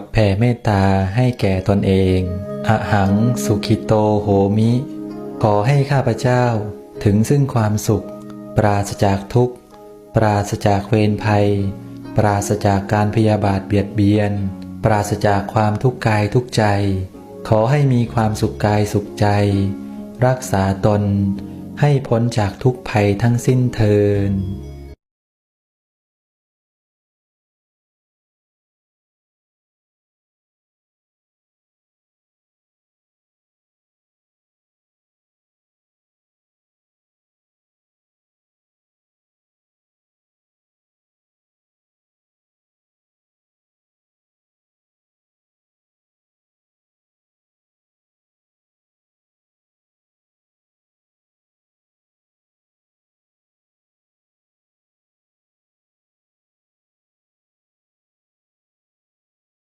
ดแผ่เมตตาให้แก่ตนเองอหังสุขิโตโหมิ ขอให้ข้าพเจ้าถึงซึ่งความสุข ปราศจากทุกข์ ปราศจากเวรภัย ปราศจากการพยาบาทเบียดเบียน ปราศจากความทุกข์กายทุกใจ ขอให้มีความสุขกายสุขใจ รักษาตนให้พ้นจากทุกภัยทั้งสิ้นเทิน